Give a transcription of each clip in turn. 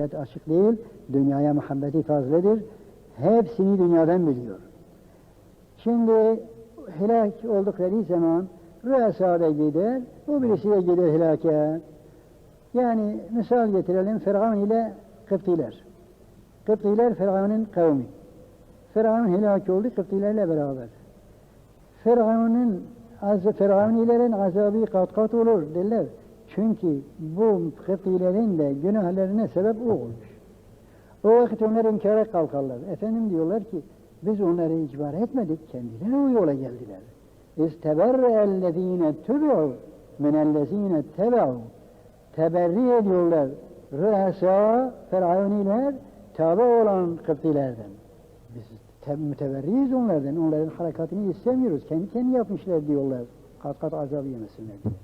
açık değil. Dünyaya muhabbeti fazladır. Hepsini dünyadan biliyor. Şimdi helak oldukları zaman rüyasa da gider, o birisi de gider helake. Yani misal getirelim Firavun ile Kıptiler. Kıptiler Firavun'un kavmi. Firavun helak oldu Kıptilerle beraber. Firavun'un Firavunilerin azabı kat kat olur derler. Çünkü bu Kıptilerin de günahlarına sebep o olmuş. O vakit onlar inkara kalkarlar. Efendim diyorlar ki biz onları icbar etmedik, kendileri o yola geldiler. İsteberre ellezine tüb'u minellezine tebe'u teberri ediyorlar. Rühesa, Firavuniler tabi olan Kıptilerden. Biz te- müteberriyiz onlardan. Onların harekatını istemiyoruz. Kendi kendi yapmışlar diyorlar. Kat kat azap yemesinler diye.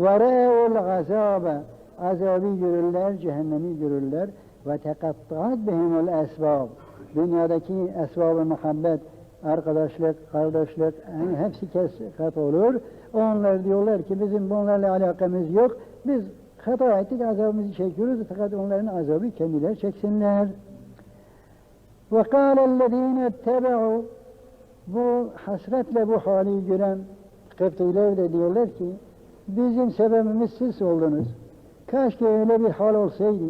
Ve re'ul azabe azabı görürler, cehennemi görürler ve tekattaat bihimul esbab. Dünyadaki esbab-ı muhabbet, arkadaşlık, kardeşlik yani hepsi kes kat olur. Onlar diyorlar ki bizim bunlarla alakamız yok. Biz hata ettik, azabımızı çekiyoruz. Fakat onların azabı kendileri çeksinler. Ve kâlellezîne ettebe'u bu hasretle bu hali gören Kıptiler de diyorlar ki bizim sebebimiz siz oldunuz. Keşke öyle bir hal olsaydı.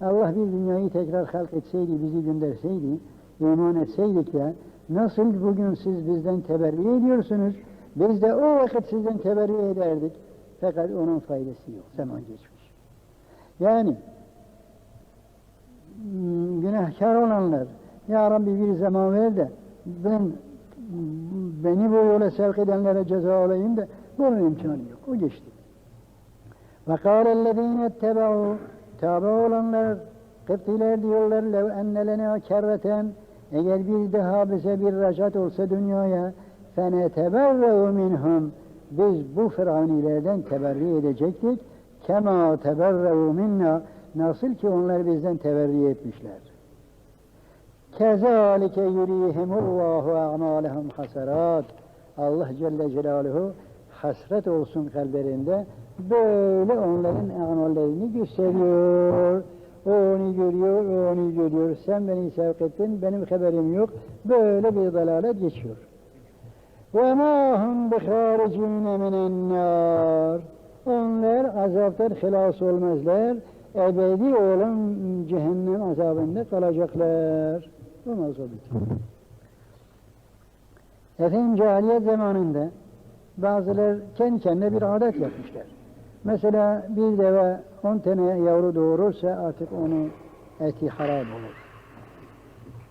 Allah bir dünyayı tekrar halk etseydi, bizi gönderseydi, iman etseydik de nasıl bugün siz bizden teberri ediyorsunuz? Biz de o vakit sizden teberri ederdik. Fakat onun faydası yok. Zaman geçmiş. Yani mm, günahkar olanlar Ya Rabbi bir zaman ver de ben beni bu yola sevk edenlere ceza olayım da bunun imkanı yok. O geçti. Ve kâlellezîne ettebe'u tabi olanlar Kıptiler diyorlar lev enne lena kerreten eğer bir daha bize bir racat olsa dünyaya feneteberre'u minhum biz bu firavunilerden teberri edecektik kema teberre'u minna nasıl ki onlar bizden teberri etmişler. Kezalike yurihimullahu a'malehum haserat. Allah Celle Celaluhu hasret olsun kalplerinde böyle onların amellerini gösteriyor. O onu görüyor, o onu görüyor. Sen beni sevk ettin, benim haberim yok. Böyle bir dalalet geçiyor. وَمَا هُمْ بِخَارِجِينَ مِنَ النَّارِ Onlar azaptan hilas olmazlar. Ebedi olan cehennem azabında kalacaklar. Bu mazlum. Efendim cahiliyet zamanında bazıları kendi kendine bir adet yapmışlar. Mesela bir deve on tane yavru doğurursa artık onun eti harap olur.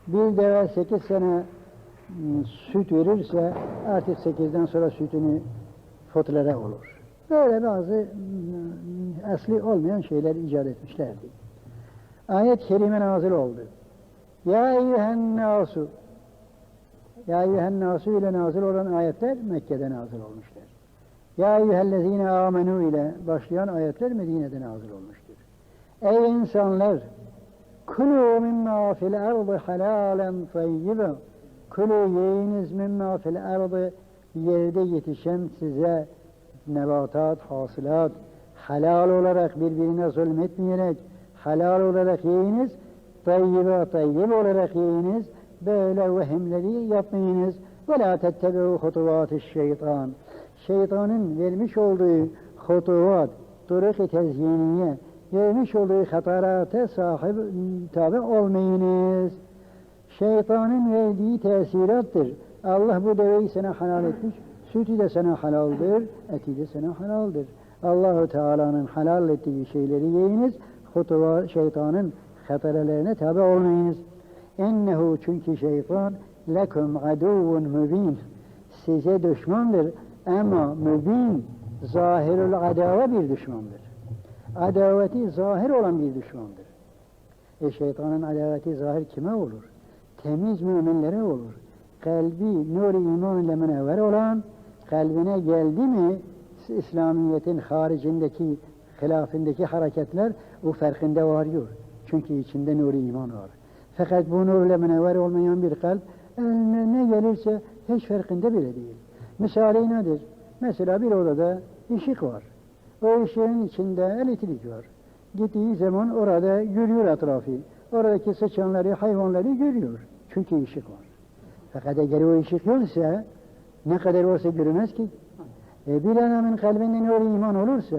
Bir deve sekiz sene ım, süt verirse artık sekizden sonra sütünü fotlere olur. Böyle bazı ım, asli olmayan şeyler icat etmişlerdi. Ayet-i kerime nazil oldu. Ya eyyühen nasu Ya eyyühen nasu ile nazil olan ayetler Mekke'de nazil olmuşlar. Ya eyyühellezine amenu ile başlayan ayetler Medine'de nazil olmuştur. Ey insanlar! Kulu mimma fil ardı halalen tayyibe Kulu yiyiniz mimma fil ardı yerde yetişen size nebatat, hasılat halal olarak birbirine zulmetmeyerek halal olarak yiyiniz tayyibe tayyib olarak yiyiniz böyle vehimleri yapmayınız. Ve la tettebe'u hutuvatı şeytan. Şeytanın vermiş olduğu hutuvat turuk-i tezyiniye vermiş olduğu hatarata sahip tabi olmayınız. Şeytanın verdiği tesirattır. Allah bu deveyi sana halal etmiş sütü de sana halaldır eti de sana halaldır. Allahu Teala'nın halal ettiği şeyleri yiyiniz hutuva şeytanın hataralarına tabi olmayınız. Ennehu çünkü şeytan lekum aduvun mübin. Size düşmandır ama mübin zahirul adava bir düşmandır. Adaveti zahir olan bir düşmandır. E şeytanın adaveti zahir kime olur? Temiz müminlere olur. Kalbi nur iman ile münevver olan kalbine geldi mi İslamiyet'in haricindeki hilafindeki hareketler o farkında varıyor. Çünkü içinde nuru iman var. Fakat bu nur ile münevver olmayan bir kalp ne gelirse hiç farkında bile değil. Misali nedir? Mesela bir odada ışık var. O ışığın içinde elektrik var. Gittiği zaman orada yürüyor etrafı. Oradaki sıçanları, hayvanları görüyor. Çünkü ışık var. Fakat eğer o ışık yoksa ne kadar olsa görünmez ki. E, bir adamın kalbinden öyle iman olursa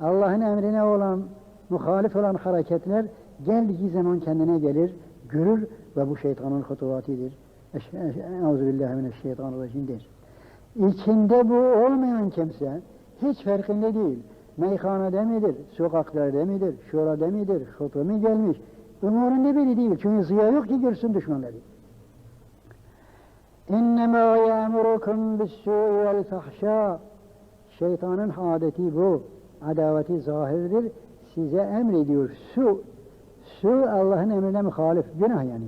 Allah'ın emrine olan muhalif olan hareketler geldiği zaman kendine gelir, görür ve bu şeytanın hutuvatidir. Euzubillahimineşşeytanirracim der. İçinde bu olmayan kimse hiç farkında değil. Meyhanede midir, sokaklarda midir, şurada midir, hutu mu gelmiş? Umurunda biri değil. Çünkü ziya yok ki görsün düşmanları. Yâmurukum bis-sû'i vel fahşâ. Şeytanın adeti bu. Adaveti zahirdir. Size emrediyor. Su. Su Allah'ın emrine muhalif. Günah yani.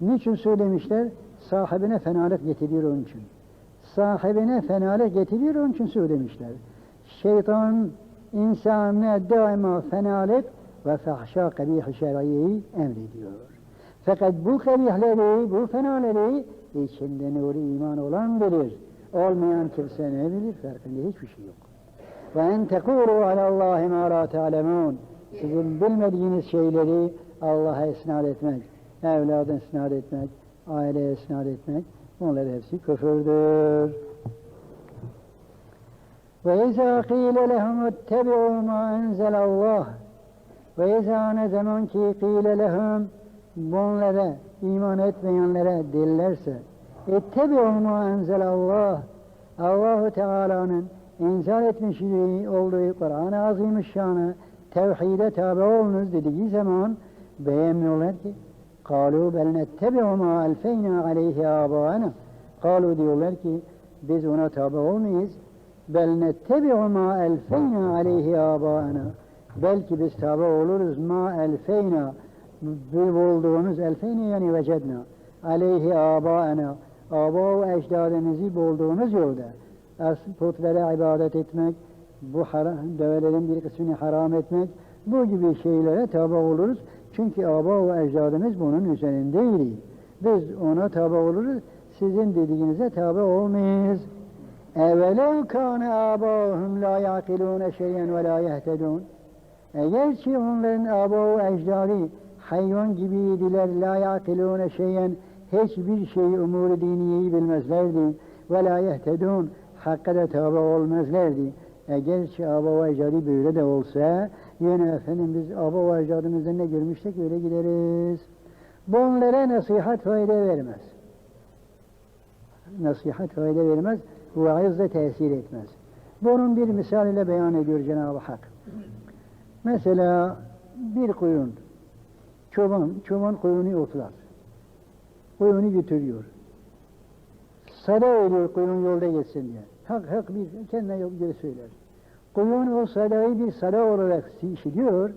Niçin söylemişler? Sahibine fenalık getiriyor onun için. Sahibine fenalık getiriyor onun için söylemişler. Şeytan insanına daima fenalık ve fahşa kabih şer'iyi emrediyor. Fakat bu kabihleri, bu fenaları içinde nuru iman olan bilir. Olmayan kimse ne bilir? Farkında hiçbir şey yok. Ve en tekuru alallahi ma la ta'lemun. Sizin bilmediğiniz şeyleri Allah'a isnat etmek, evlada isnat etmek, aileye isnat etmek, bunlar hepsi küfürdür. Ve izâ qîle lehum ettebi'u ma enzelallah. Ve izâ ne zaman ki qîle lehum bunlara iman etmeyenlere dillerse ettebi'u ma enzelallah Allahu Teala'nın inzal etmiş olduğu Kur'an-ı Azimüşşan'a tevhide tabi olunuz dediği zaman beğenmiyorlar ki قالوا bel nettebi'u ma alfeyna aleyhi abâena Kalu diyorlar ki biz ona tabi olmayız bel nettebi'u ma elfeyna aleyhi abâena belki biz tabi oluruz ma elfeyna bulduğumuz elfeyne yani vecedna aleyhi abâena aba ve ecdadımızı bulduğumuz yolda asıl putlara ibadet etmek, bu haram, develerin bir kısmını haram etmek, bu gibi şeylere tabi oluruz. Çünkü aba ve ecdadımız bunun üzerindeydi. Biz ona tabi oluruz, sizin dediğinize tabi olmayız. Evvelev kâne âbâhum lâ yâkilûne şeyen ve lâ yehtedûn. Eğer ki onların âbâ ve ecdâri hayvan gibiydiler, lâ yâkilûne şeyen, hiçbir şeyi umuru diniyeyi bilmezlerdi. Ve lâ yehtedûn, hakka da tabi olmazlardı. Eğer ki âbâ ve ecdâri böyle de olsa, yine efendim biz aba ve ne görmüşsek öyle gideriz. Bunlara nasihat fayda vermez. Nasihat fayda vermez, vaaz da tesir etmez. Bunun bir misal ile beyan ediyor Cenab-ı Hak. Mesela bir koyun, çoban, çoban koyunu otlar. Koyunu götürüyor. Sada ediyor koyun yolda geçsin diye. Hak hak bir kendine göre söyler. Koyun o sadayı bir sada olarak işitiyor.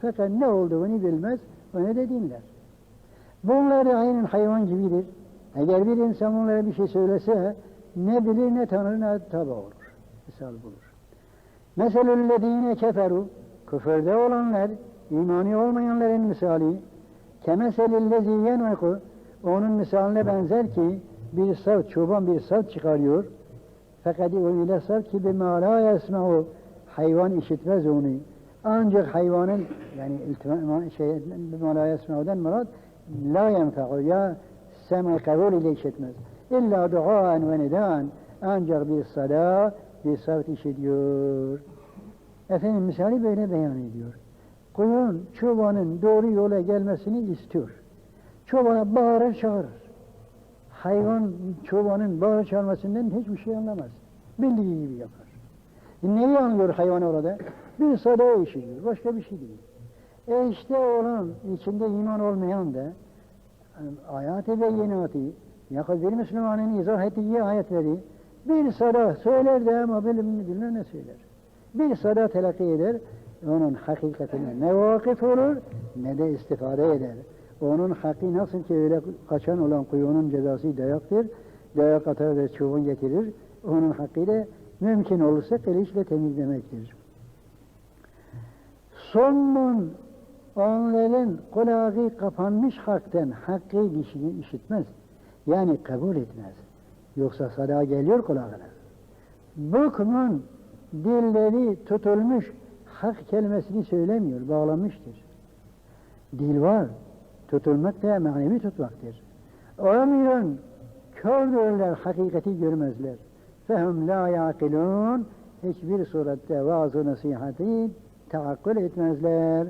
Fakat ne olduğunu bilmez, onu da dinler. Bunlar aynen hayvan gibidir. Eğer bir insan onlara bir şey söylese ne bilir ne tanır ne tabi olur. Misal bulur. Meselüllezine keferu küfürde olanlar, imani olmayanların misali kemeselillezi yenveku onun misaline benzer ki bir sav, çoban bir sav çıkarıyor. Fakat öyle sav ki bir mala yesma'u hayvan işitmez onu. Ancak hayvanın yani iltima, şey, mala yesma'udan murad la yenfe'u ya sema kabul ile işitmez. İlla duan ve nidan ancak bir sada bir savt işitiyor. Efendim misali böyle beyan ediyor. Koyun çobanın doğru yola gelmesini istiyor. Çobana bağırır çağırır. Hayvan çobanın bağır çağırmasından hiçbir şey anlamaz. Bildiği gibi yapar. Neyi anlıyor hayvan orada? Bir sada işitiyor. Başka bir şey değil. E işte olan içinde iman olmayan da ayat-ı beyinatı yakın bir Müslümanın izah ettiği ayetleri bir sada söyler de ama bilim bilmem ne söyler. Bir sada telakki eder, onun hakikatine ne vakıf olur ne de istifade eder. Onun hakkı nasıl ki öyle kaçan olan kuyunun cezası dayaktır. Dayak atar ve çubuğun getirir. Onun hakkı da mümkün olursa kılıçla temizlemektir. Sonmun onların kulağı kapanmış haktan hakkı işitmez. Yani kabul etmez. Yoksa sada geliyor kulağına. Bukmun dilleri tutulmuş hak kelimesini söylemiyor, bağlamıştır. Dil var, tutulmak da manevi tutmaktır. Olamıyor, kördürler, hakikati görmezler. Fehum la yakilun, hiçbir surette vaaz-ı nasihati taakkul etmezler.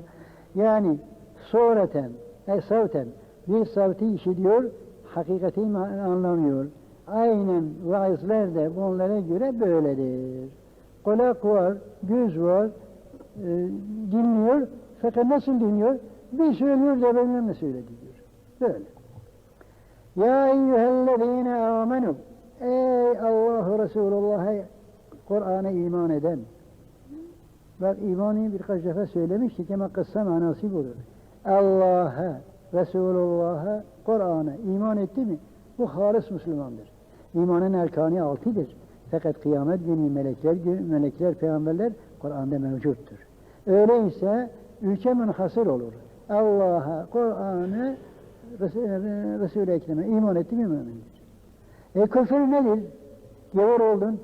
Yani sureten, e, savten, bir savti işitiyor, hakikati anlamıyor. Aynen vaizler de bunlara göre böyledir. Kulak var, göz var, e, dinliyor. Fakat nasıl dinliyor? Bir söylüyor da benimle ne söyledi diyor. Böyle. Ya eyyühellezine amenu Ey Allahu Resulullah'a Kur'an'a iman eden Bak imanı birkaç defa söylemiştik ama kıssa manası budur. Allah'a, Resulullah'a, Kur'an'a iman etti mi? Bu halis Müslümandır. İmanın erkanı altıdır. Fakat kıyamet günü melekler, melekler, peygamberler Kur'an'da mevcuttur. Öyleyse ülke münhasır olur. Allah'a, Kur'an'ı, Resul- Resul-i Ekrem'e iman etti mi mümindir. E küfür nedir? Gavur oldun.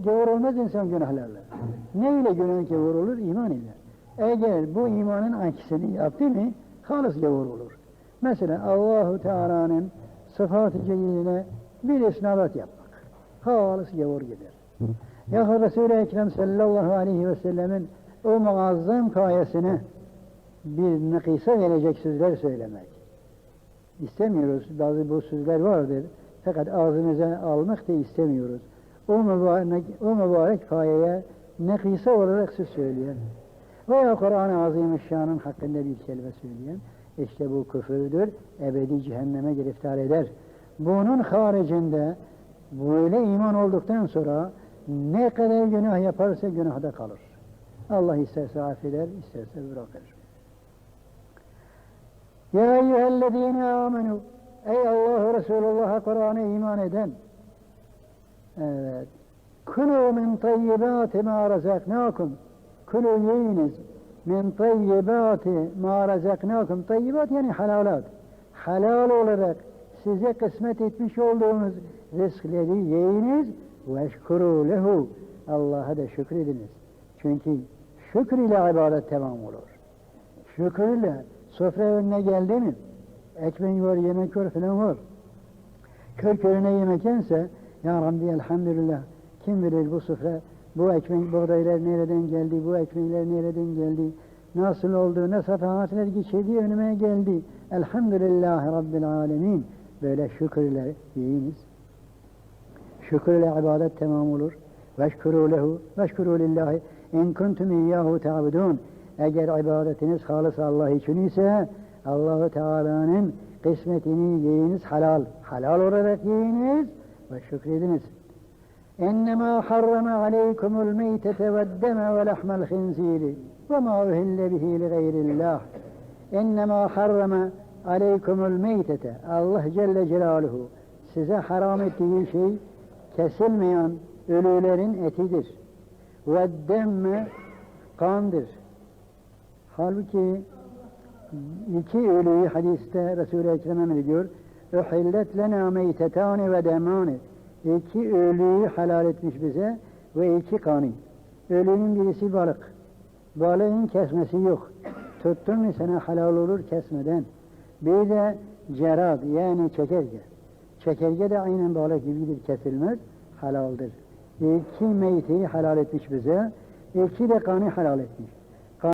Gavur olmaz insan günahlarla. Ne ile günah gavur olur? İman ile. Eğer bu imanın aksini yaptı mı halis gavur olur. Mesela Allahu Teala'nın sıfat-ı bir isnabat yapmak. Halis gavur gider. Ya Resul-i Ekrem sallallahu aleyhi ve sellemin o muazzam kayesine bir nakisa verecek sözler söylemek. İstemiyoruz. Bazı bu sözler vardır. Fakat ağzımıza almak da istemiyoruz. O mübarek, o mübarek payeye nekise olarak söz söyleyen veya Kur'an-ı Azimüşşan'ın hakkında bir kelime söyleyen işte bu küfürdür, ebedi cehenneme giriftar eder. Bunun haricinde böyle iman olduktan sonra ne kadar günah yaparsa günahda kalır. Allah isterse affeder, isterse bırakır. Ya eyyühellezine amenu Ey Allah Resulullah'a Kur'an'a iman eden Evet. Kulu min tayyibati ma razaknakum. Kulu yiyiniz min tayyibati ma razaknakum. Tayyibat yani halalat. Halal olarak size kısmet etmiş olduğumuz rızkları yiyiniz ve şkuru lehu. Allah'a da şükrediniz. Çünkü şükür ile ibadet tamam olur. Şükür ile sofra önüne geldi mi? Ekmeği var, yemek var falan var. Kör körüne yemek yense ya Rabbi elhamdülillah kim bilir bu sofra bu ekmek buğdaylar nereden geldi, bu ekmekler nereden geldi, nasıl oldu, ne safahatler geçirdi önüme geldi. Elhamdülillahi Rabbil alemin. Böyle şükürle yiyiniz. Şükürle ibadet tamam olur. Veşkuru lehu, veşkuru lillahi. In kuntum iyyahu ta'budun. Eğer ibadetiniz halis Allah için ise Allahu Teala'nın kısmetini yiyiniz halal. Halal olarak yiyiniz ve şükrediniz. Meytete ve deme ve lahmel khinziri ve ma uhille bihi li gayrillah. İnnemâ harrama aleykumul meytete. Allah Celle Celaluhu size haram ettiği şey kesilmeyen ölülerin etidir. Ve kandır. Halbuki iki ölüyü hadiste Resul-i Ekrem emrediyor. Uhillet lena meytetani ve demani. İki ölüyü helal etmiş bize ve iki kanı. Ölünün birisi balık. Balığın kesmesi yok. Tuttun mu sana helal olur kesmeden. Bir de cerad yani çekerge. Çekerge de aynen balık gibidir kesilmez. Halaldır. İki meyti helal etmiş bize. İki de kanı helal etmiş.